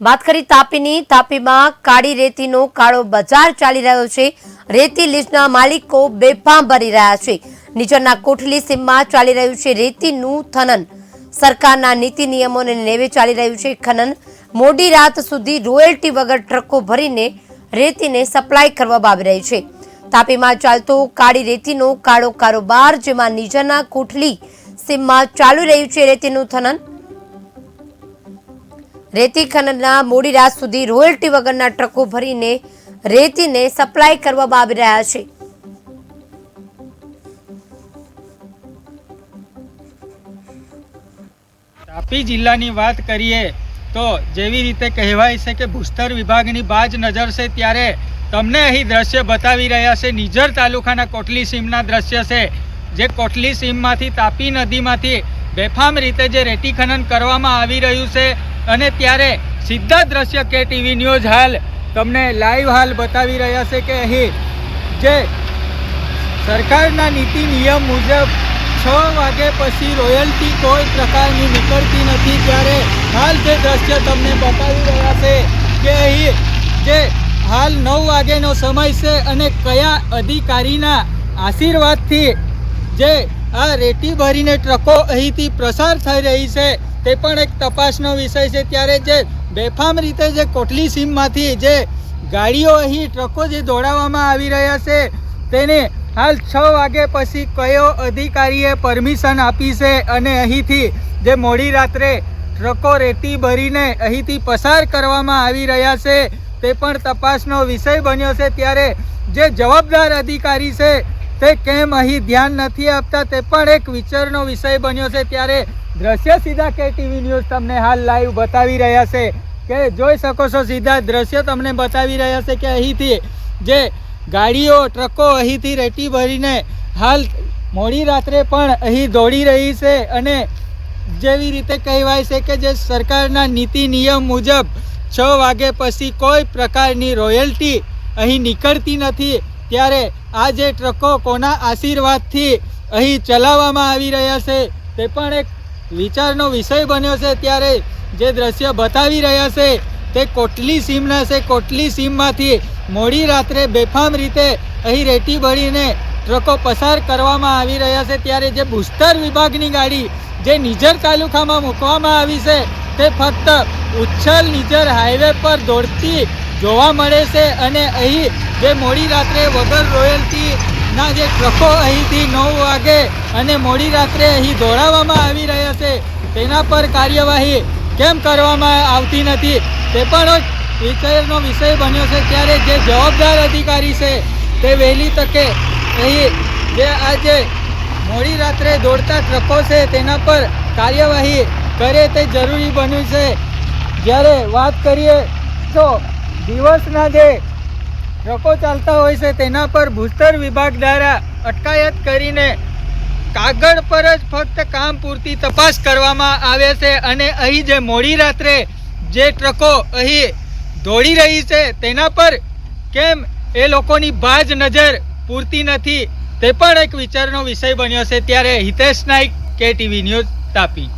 વાત કરી તાપીની, તાપીમાં કાળી રેતીનો કાળો બજાર ચાલી રહ્યો છે. રેતી લીઝના માલિકો બેફામ ભરી રહ્યા છે. નીચરના કોઠલી સીમમાં ચાલી રહ્યું છે રેતીનું ખનન સરકારના નીતિ નિયમોને નેવે ચાલી રહ્યું છે ખનન. મોડી રાત સુધી રોયલ્ટી વગર ટ્રકો ભરીને રેતીને સપ્લાય કરવામાં આવી રહી છે. તાપીમાં ચાલતો કાળી રેતીનો કાળો કારોબાર, જેમાં નીચરના કોઠલી સીમમાં ચાલુ રહ્યું છે રેતીનું ખનન રેતી ખનનના મોડી રાત સુધી રોયલ્ટી વગરના ટ્રકો ભરીને રેતીને સપ્લાય કરવામાં આવી રહ્યા છે. તાપી જિલ્લાની વાત કરીએ તો જેવી રીતે કહેવાય છે કે ભૂસ્તર વિભાગની બાજ નજર છે ત્યારે તમને અહીં દ્રશ્ય બતાવી રહ્યા છે. નિઝર તાલુકાના કોટલી સીમના દ્રશ્ય છે, જે કોટલી સીમમાંથી તાપી નદીમાંથી બેફામ રીતે જે રેતી ખનન કરવામાં આવી રહ્યું છે. અને ત્યારે સીધા દ્રશ્ય કે ટીવી ન્યૂઝ હાલ તમને લાઈવ હાલ બતાવી રહ્યા છે કે અહીં જે સરકારના નીતિ નિયમ મુજબ છ વાગે પછી રોયલ્ટી કોઈ પ્રકારની નીકળતી નથી, ત્યારે હાલ જે દ્રશ્ય તમને બતાવી રહ્યા છે કે અહીં જે હાલ નવ વાગેનો સમય છે અને કયા અધિકારીના આશીર્વાદથી જે આ રેતી ભરીને ટ્રકો અહીંથી પ્રસાર થઈ રહી છે તે પણ એક તપાસનો વિષય છે. ત્યારે જે બેફામ રીતે જે કોટલી સીમમાંથી જે ગાડીઓ અહીં ટ્રકો જે દોડાવવામાં આવી રહ્યા છે, તેને હાલ છ વાગે પછી કયો અધિકારીએ પરમિશન આપી છે અને અહીંથી જે મોડી રાત્રે ટ્રકો રેતી ભરીને અહીંથી પસાર કરવામાં આવી રહ્યા છે, તે પણ તપાસનો વિષય બન્યો છે. ત્યારે જે જવાબદાર અધિકારી છે, તે કેમ અહીં ધ્યાન નથી આપતા, તે પણ એક વિચારનો વિષય બન્યો છે. ત્યારે દ્રશ્ય સીધા કે ટીવી ન્યૂઝ તમને હાલ લાઈવ બતાવી રહ્યા છે. કે જોઈ શકો છો સીધા દ્રશ્ય તમને બતાવી રહ્યા છે કે અહીંથી જે ગાડીઓ, ટ્રકો અહીંથી રેટી ભરીને હાલ મોડી રાત્રે પણ અહીં દોડી રહી છે અને જેવી રીતે કહેવાય છે કે જે સરકારના નીતિ નિયમ મુજબ છ વાગે પછી કોઈ પ્રકારની રોયલ્ટી અહીં નીકળતી નથી. ત્યારે આ જે ટ્રકો કોના આશીર્વાદથી અહીં ચલાવવામાં આવી રહ્યા છે તે પણ એક વિચારનો વિષય બન્યો છે ત્યારે જે દ્રશ્ય બતાવી રહ્યા છે તે કોટલી સીમના છે. કોટલી સીમમાંથી મોડી રાત્રે બેફામ રીતે અહીં રેટી ભરીને ટ્રકો પસાર કરવામાં આવી રહ્યા છે. ત્યારે જે બુસ્ટર વિભાગની ગાડી જે નિઝર તાલુકામાં મૂકવામાં આવી છે તે ફક્ત ઉચ્છલ નિઝર હાઈવે પર દોડતી જોવા મળે છે અને અહીં જે મોડી રાત્રે વગર રોયલ્ટીના જે ટ્રકો અહીંથી નવ અને મોડી રાત્રે અહીં દોડાવવામાં આવી રહ્યા છે. તેના પર કાર્યવાહી કેમ કરવામાં આવતી નથી તે પણ વિષયનો વિષય બન્યો છે. ત્યારે જે જવાબદાર અધિકારી છે તે વહેલી તકે અહીં જે આજે મોડી રાત્રે દોડતા ટ્રકો છે તેના પર કાર્યવાહી કરે તે જરૂરી બન્યું છે. જ્યારે વાત કરીએ તો દિવસના જે ટ્રકો ચાલતા હોય છે તેના પર ભૂસ્તર વિભાગ દ્વારા અટકાયત કરીને કાગળ પર જ ફક્ત કામ પૂરતી તપાસ કરવામાં આવે છે અને અહીં જે મોડી રાત્રે જે ટ્રકો અહીં દોડી રહી છે, તેના પર કેમ એ લોકોની બાજ નજર પૂરતી નથી, તે પણ એક વિચારનો વિષય બન્યો છે. ત્યારે હિતેશ નાઈક કે ટીવી ન્યૂઝ તાપી.